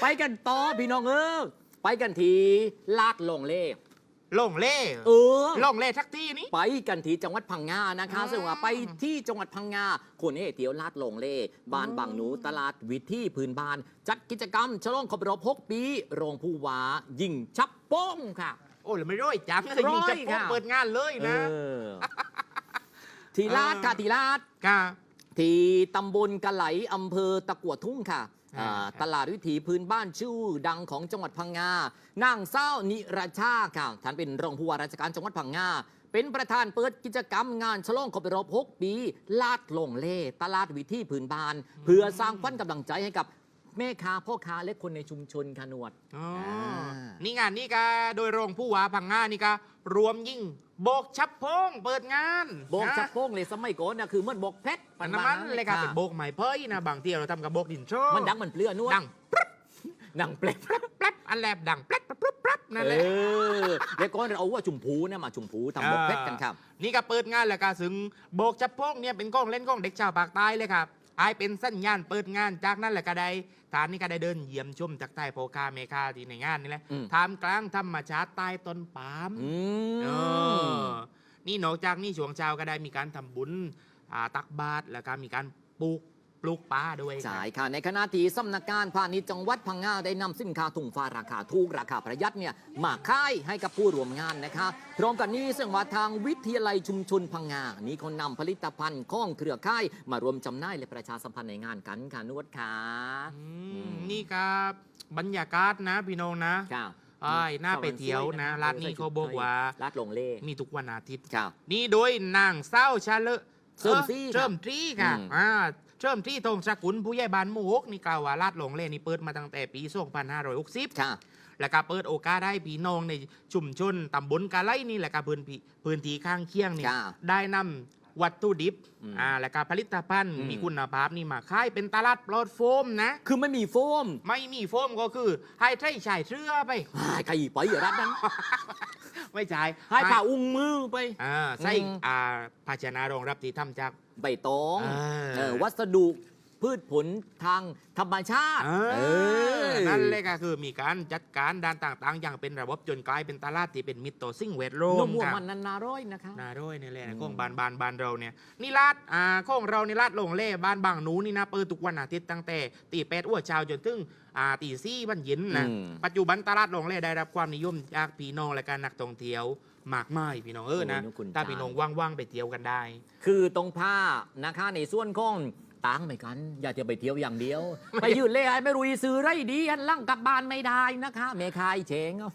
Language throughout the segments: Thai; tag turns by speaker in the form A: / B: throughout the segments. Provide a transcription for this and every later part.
A: ไปกันต่อพี่น้องเออไปกันทีลาดลงเล่
B: ลงเล่
A: เออ
B: ลงเล่ทักที่นี้
A: ไปกันที่จังหวัดพังงานะคะ
B: อืม
A: ซึ่งว่าไปที่จังหวัดพังงาคนนี้เที่ยวลาดลงเล่บ้านบางหนูตลาดวิธีพื้นบ้าน จัดกิจกรรมฉลองครบรอบ6ปี โรงผู้ว่ายิงชับโป้งค่ะ
B: โอ้ยไม่ร้อยจังเลย
A: ร้อย
B: ยิงจะ
A: ค่ะ
B: เปิดงานเลยนะ
A: เออทีลาดค่ะทีลาด
B: ค่ะ
A: ที่ตำบลกะไหลอำเภอตะกัวทุ่งค่ะ
B: อ่า
A: อ่าตลาดวิถีพื้นบ้านชื่อดังของจังหวัดพังงานางเศร้านิราชาค่ะท่านเป็นรองผู้ว่าราชการจังหวัดพังงา เป็นประธานเปิดกิจกรรมงานฉลองครบรอบ6ปีลาดลงเล่ตลาดวิถีพื้นบ้าน เพื่อสร้างขวัญกำลังใจให้กับแม่ค้าพ่อค้าและคนในชุมชนค่ะหนวด
B: อ๋อ
A: อ่า
B: นี่งานนี่ก็โดยรองผู้ว่าพังงานี่ก็รวมยิ่ง โบกชับพงเปิดงาน
A: โบก
B: นะ
A: ชักโป้งเลยสมัยก่อนนะคือเหมันโบกเพชร
B: ปันน้ำมันเลยครับเป็นโบกไม้เพ้ยนะบางทีเราทำกับโบกดินโช
A: มันดังมันเปลือยนวด
B: ดัง
A: ดังเปล็ด
B: แป๊บอันแลบดังแป๊บแป๊บแป๊บแป๊บนั่นแหละ
A: เออเดี๋ยวก่อนเราเอาว่าชุมพูนะมาชุมพูทำโบกเพชรกันครับ
B: นี่ก็เปิดงานแล้วก็ถึงโบกชับพงเนี่ยเป็นกล้องเล่นกล้องเด็กชาวภาคใต้เลยครับไอายเป็นสัญญาณเปิดงานจากนั้นแหละก็ได้ทานนี่ก็ได้เดินเยี่ยมชมจากใต้โพคาเมคาที่ในงานนี่แหละ
A: อืม
B: ท่ามกลางธรรมชาติใต้ต้นปาล์ม
A: อื
B: เอ
A: ม
B: อนี่นอกจากนี่ช่วงเช้าก็ได้มีการทำบุญอ่าตักบาตรแล้วก็มีการปลูกป ลูกป่าด้วยครับ
A: ใช่ค่ะ ในขณะที่สำนักงานพาณิชย์จังหวัดพังงาได้นำสินค้าถุงฟ้าราคาถูกราคาประหยัดเนี่ยมาค่ายให้กับผู้ร่วมงานนะคะพร้อมกันนี้ซึ่งว่าทางวิทยาลัยชุมชนพังงานี้เขานำผลิตภัณฑ์ข้องเครือข่ายมารวมจำหน่ายและประชาสัมพันธ์ในงานกันค่ะนวดค่ะ
B: อืมนี่ครับบรรยากาศนะพี่น้องนะ
A: ค่ะ
B: อ้ายน่าไปเที่ยวนะร้านนี้เขาบอกว่า
A: ลาดลงเล่
B: มีทุกวันอาทิตย์
A: ค่ะ
B: นี่โดยนางเศร้าชาเลอะ
A: เริ่มซี่
B: เริ่มทรีค่ะ
A: อืม
B: อ่า เริ่มทรีตรงสกุลผู้ใหญ่บ้านหมู่หกนี่กล่าวว่าลาดหลงเลนี่เปิดมาตั้งแต่ปี2560
A: ค่ะ
B: แล้วก็เปิดโอกาสให้พี่น้องในชุมชนตำบลกาไลนี่แหละก็พื้นที่พื้นที่ข้างเคียงนี่
A: ค่ะ
B: ได้นำวัตถุดิบ
A: อืม
B: อ่าแล้วก็ผลิตภัณฑ์
A: อืม
B: มีคุณภาพนี่มาขายเป็นตลาดปลอดโฟมนะ
A: คือไม่มีโฟม
B: ไม่มีโฟมก็คือให้ใช้ชายเสื้อไป
A: ให้ใครไปอย่ารับนั้น
B: ไม่ใช่
A: ให้ผ่าอุ้งมือไป
B: อ่าใส่
A: อืม
B: อ่าภาชนะรองรับที่ทำจาก
A: ใบตอง
B: เออ
A: เออวัสดุ พืชผลทางธรรมชาติ
B: เอ
A: เอ
B: อ
A: อ
B: นั่นเลยก็คือมีการจัดการด้านต่างๆ อย่างเป็นระบบจนกลายเป็นตลาดที่เป็นมิตรต่อสิ่งแวดล้อ
A: น
B: ม
A: มวัว
B: ครับ
A: มันนันนาร้อยนะคะ
B: นาร้อยนี่แหละ
A: อืม
B: ของบ้านบ้านบ้านเราเนี่ยนี่ลาดอ่าของเรานี่ลาดลงเล่บ้านบางหนูนี่นะเปิดทุกวันอาทิตย์ตั้งแต่ตีแปดอ้วเช้าจนถึงอ่าตีสี่วันเย็นนะ
A: อืม
B: ปัจจุบันตลาดลงเล่ได้รับความนิยมจากพี่น้องและการนักท่องเที่ยวมากมายพี่น้องเออนะ
A: โอ้ยคุณ
B: ถ้า
A: ตา
B: พี่น้องว่างๆไปเที่ยวกันได้
A: คือตรงผ้านะคะในส่วนของ ตังค์ไม่กัน อย่าจะไปเที่ยวอย่างเดียว ไปยืนเล่ไอ้ไม่รู้อีซื้อไรดีอันล่างกลับบ้านไม่ได้นะคะเมคายเฉงเอา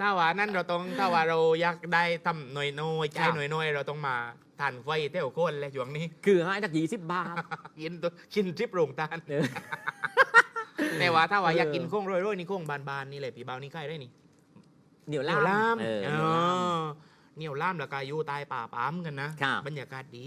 B: ถ้าว่านั่นเราต้องถ้าว่าเราอยากได้ทำหน่วยน้อยใจ
A: ครับ
B: หน่วยน้อยเราต้องมาทานไฟเที่ยวโคนเลยช่วงนี้
A: คือให้ทักยี่สิบบาท
B: กินตัวกินทริปโรงทาน
A: เออ
B: แต่ว่าถ้าว่าอยาก
A: เออ
B: กินโค้งโรยๆนี่โค้งบานๆนี่เลยพี่เบานี่ใกล้ได้นี่
A: เหนียว
B: เหนียว
A: ล่า
B: ล่ามม
A: เออ
B: เอ
A: เหนียวล่าม
B: อเหนียวล่ามแล้วก็อยู่ใต้ป่าปามกันนะ
A: ครับ
B: บรรยากาศดี